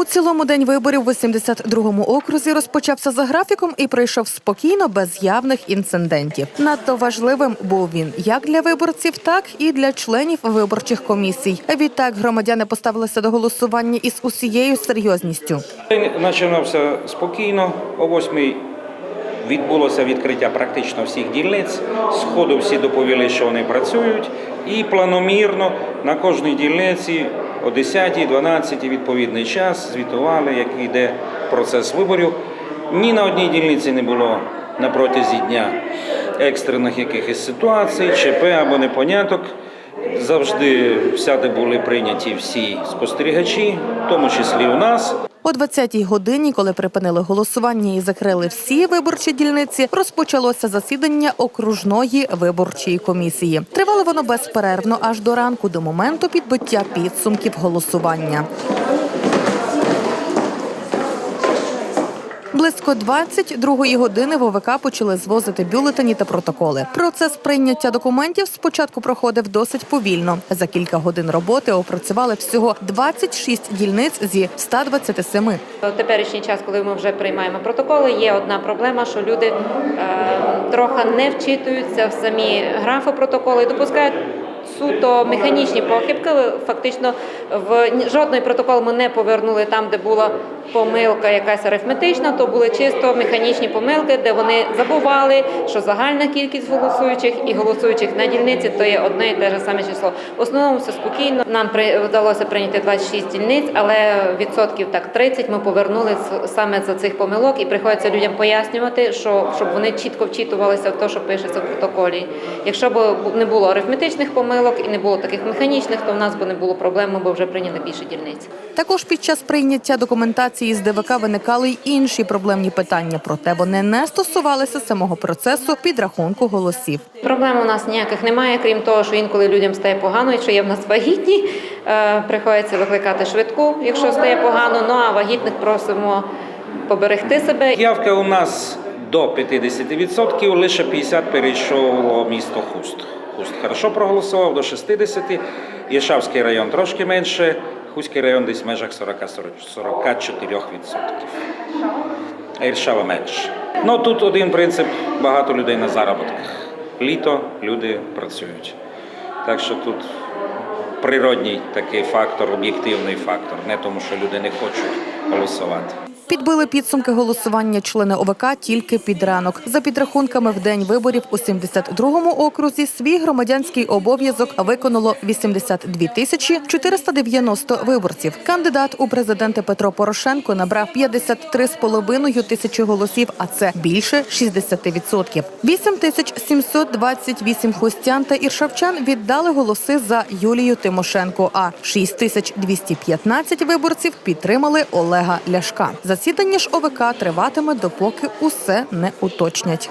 У цілому день виборів в 82-му окрузі розпочався за графіком і пройшов спокійно, без явних інцидентів. Надто важливим був він як для виборців, так і для членів виборчих комісій. Відтак громадяни поставилися до голосування із усією серйозністю. День починався спокійно. О 8 відбулося відкриття практично всіх дільниць. Сходу всі доповіли, що вони працюють, і планомірно на кожній дільниці о 10 12 відповідний час звітували, як йде процес виборів. Ні на одній дільниці не було на протязі дня екстрених якихось ситуацій, ЧП або непоняток. Завжди всяде були прийняті всі спостерігачі, в тому числі у нас. О 20-й годині, коли припинили голосування і закрили всі виборчі дільниці, розпочалося засідання окружної виборчої комісії. Тривало воно безперервно аж до ранку, до моменту підбиття підсумків голосування. Близько 22-ї години в почали звозити бюлетені та протоколи. Процес прийняття документів спочатку проходив досить повільно. За кілька годин роботи опрацювали всього 26 дільниць зі 127. В теперішній час, коли ми вже приймаємо протоколи, є одна проблема, що люди е, трохи не вчитуються в самі графи протоколи і допускають суто механічні похибки. Фактично, в жодний протокол ми не повернули там, де була помилка якась арифметична, то були чисто механічні помилки, де вони забували, що загальна кількість голосуючих і голосуючих на дільниці то є одне і те ж саме число. В основному все спокійно. Нам вдалося прийняти 26 дільниць, але відсотків так 30 ми повернули саме за цих помилок, і приходиться людям пояснювати, що щоб вони чітко вчитувалися в те, що пишеться в протоколі. Якщо б не було арифметичних помилок і не було таких механічних, то в нас би не було проблем, ми б вже прийняли більше дільниць. Також під час прийняття документації з ДВК виникали й інші проблемні питання, проте вони не стосувалися самого процесу підрахунку голосів. Проблем у нас ніяких немає, крім того, що інколи людям стає погано, якщо є в нас вагітні, е, приходиться викликати швидку, якщо стає погано. Ну а вагітних просимо поберегти себе. Явка у нас до 50%, лише 50 перейшло місто Хуст. Хуст хорошо проголосував до 60, Іршавський район трошки менше, Хуський район десь в межах 40-44%. А Іршава менше. Ну тут один принцип багато людей на заробітках. Літо люди працюють. Так що тут природній такий фактор, об'єктивний фактор, не тому, що люди не хочуть голосувати. Підбили підсумки голосування члени ОВК тільки під ранок. За підрахунками в день виборів у 72-му окрузі свій громадянський обов'язок виконало 82 тисячі 490 виборців. Кандидат у президенти Петро Порошенко набрав 53,5 тисячі голосів, а це більше 60%. 8 тисяч 728 хустян та іршавчан віддали голоси за Юлію Тимошенко, а 6 тисяч 215 виборців підтримали Олега Ляшка. Засідання ж ОВК триватиме, допоки усе не уточнять.